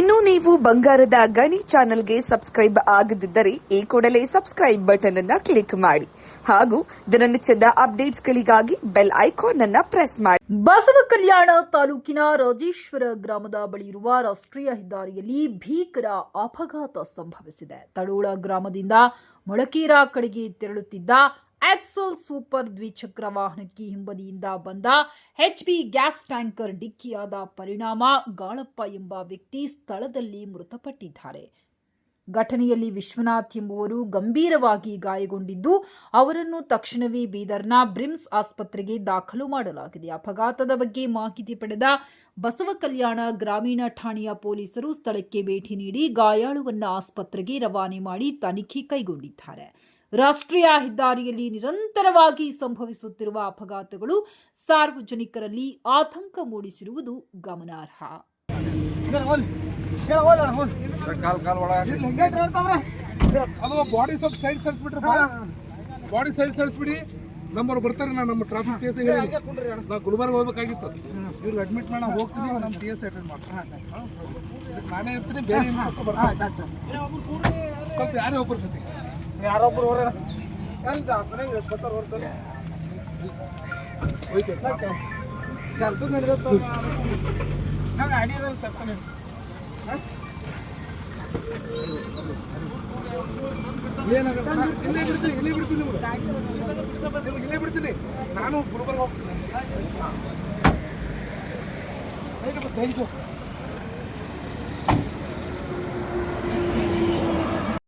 ಇನ್ನು ನೀವು ಬಂಗಾರದ ಗಣಿ ಚಾನೆಲ್ಗೆ ಸಬ್ಸ್ಕ್ರೈಬ್ ಆಗದಿದ್ದರೆ ಈ ಕೂಡಲೇ ಸಬ್ಸ್ಕ್ರೈಬ್ ಬಟನ್ ಅನ್ನ ಕ್ಲಿಕ್ ಮಾಡಿ ಹಾಗೂ ದಿನನಿತ್ಯದ ಅಪ್ಡೇಟ್ಸ್ಗಳಿಗಾಗಿ ಬೆಲ್ ಐಕಾನ್ ಅನ್ನ ಪ್ರೆಸ್ ಮಾಡಿ. ಬಸವ ಕಲ್ಯಾಣ ತಾಲೂಕಿನ ರಾಜೇಶ್ವರ ಗ್ರಾಮದ ಬಳಿ ಇರುವ ರಾಷ್ಟ್ರೀಯ ಹೆದ್ದಾರಿಯಲ್ಲಿ ಭೀಕರ ಅಪಘಾತ ಸಂಭವಿಸಿದೆ. ತಡೋಳ ಗ್ರಾಮದಿಂದ ಮೊಳಕೇರ ಕಡೆಗೆ ತೆರಳುತ್ತಿದ್ದ ಆಕ್ಸಲ್ ಸೂಪರ್ ದ್ವಿಚಕ್ರ ವಾಹನಕ್ಕೆ ಹಿಂಬದಿಯಿಂದ ಬಂದ ಎಚ್ಪಿ ಗ್ಯಾಸ್ ಟ್ಯಾಂಕರ್ ಡಿಕ್ಕಿಯಾದ ಪರಿಣಾಮ ಗಾಳಪ್ಪ ಎಂಬ ವ್ಯಕ್ತಿ ಸ್ಥಳದಲ್ಲಿ ಮೃತಪಟ್ಟಿದ್ದಾರೆ. ಘಟನೆಯಲ್ಲಿ ವಿಶ್ವನಾಥ್ ಎಂಬುವರು ಗಂಭೀರವಾಗಿ ಗಾಯಗೊಂಡಿದ್ದು, ಅವರನ್ನು ತಕ್ಷಣವೇ ಬೀದರ್ನ ಬ್ರಿಮ್ಸ್ ಆಸ್ಪತ್ರೆಗೆ ದಾಖಲು ಮಾಡಲಾಗಿದೆ. ಅಪಘಾತದ ಬಗ್ಗೆ ಮಾಹಿತಿ ಪಡೆದ ಬಸವ ಕಲ್ಯಾಣ ಗ್ರಾಮೀಣ ಠಾಣೆಯ ಪೊಲೀಸರು ಸ್ಥಳಕ್ಕೆ ಭೇಟಿ ನೀಡಿ ಗಾಯಾಳುವನ್ನು ಆಸ್ಪತ್ರೆಗೆ ರವಾನೆ ಮಾಡಿ ತನಿಖೆ ಕೈಗೊಂಡಿದ್ದಾರೆ. ರಾಷ್ಟ್ರೀಯ ಹೆದ್ದಾರಿಯಲ್ಲಿ ನಿರಂತರವಾಗಿ ಸಂಭವಿಸುತ್ತಿರುವ ಅಪಘಾತಗಳು ಸಾರ್ವಜನಿಕರಲ್ಲಿ ಆತಂಕ ಮೂಡಿಸಿರುವುದು ಗಮನಾರ್ಹ. ಕಾಲ್ ಕಾಲ್ ಒಳಗೆ ಅದು ಬಾಡಿ ಸ್ವಲ್ಪ ಸೈಡ್ ಸರಿಸ್ಬಿಟ್ರೆ ಬಾಡಿ ಸೈಡ್ ಸರಿಸ್ಬಿಡಿ. ನಮ್ಮವ್ರು ಬರ್ತಾರೆ ನಾನು ನಮ್ಮ ಟ್ರಾಫಿಕ್ ಕೇಸ್ ಹೇಳಿ. ನಾ ಗುಲ್ಬರ್ಗ ಹೋಗ್ಬೇಕಾಗಿತ್ತು. ಇವ್ರಿಗೆ ಅಡ್ಮಿಟ್ ಮಾಡಿ ನಾವು ಹೋಗ್ತೀನಿ ನಮ್ಮ ಟಿ ಎಸ್ ಅಟೆಂಡ್ ಮಾಡ್ತೀನಿ ನಾನೇ ಇರ್ತೀನಿ ಬೇರೆ ಬರ್ತಾರೆ. ಸ್ವಲ್ಪ ಯಾರೇ ಒಬ್ಬರ ಜೊತೆ. ಯಾರೊಬ್ರು ಹೊರ ಹೋಯ್ತು ಏನಾಗಲ್ಲ ನಾ ಇಲ್ಲೇ ಬಿಡ್ತೀನಿ ಇಲ್ಲೇ ಬಿಡ್ತೀನಿ ನಿಮ್ಗೆ ನಿಮ್ಗೆ ಇಲ್ಲೇ ಬಿಡ್ತೀನಿ. ನಾನು ಗುಲ್ಬರ್ಗ ಹೋಗ್ತೀನಿ. Thank you